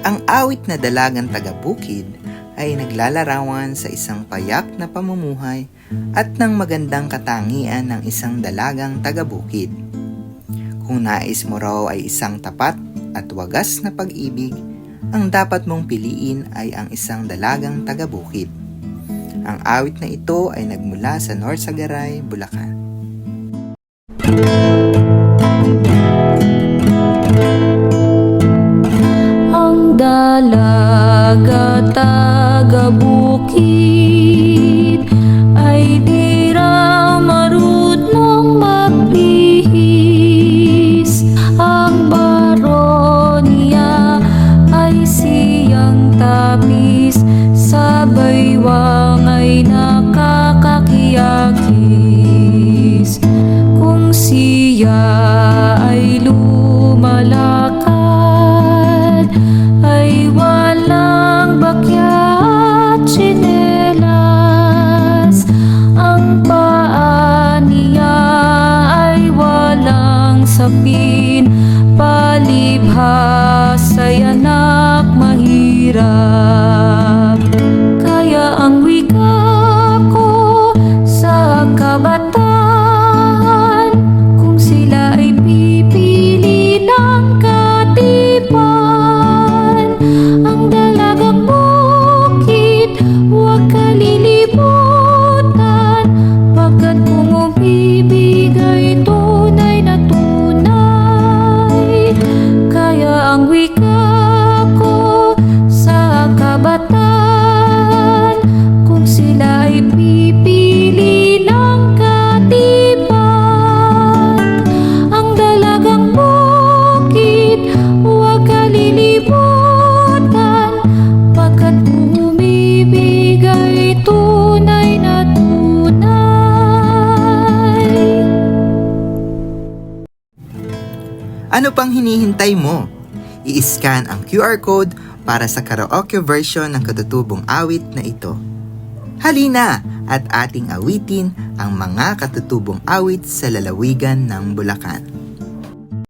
Ang awit na dalagang taga-bukid ay naglalarawan sa isang payak na pamumuhay at ng magandang katangian ng isang dalagang taga-bukid. Kung nais mo raw ay isang tapat at wagas na pag-ibig, ang dapat mong piliin ay ang isang dalagang taga-bukid. Ang awit na ito ay nagmula sa North Sagaray, Bulacan. Ang siyang tapis, sa baywang ay nakakakiyakis. Kung siya ay lumalakad ay walang bakya at tsinelas Ang paa niya ay walang sapin irá. Ano pang hinihintay mo? I-scan ang QR code para sa karaoke version ng katutubong awit na ito. Halina at ating awitin ang mga katutubong awit sa lalawigan ng Bulacan.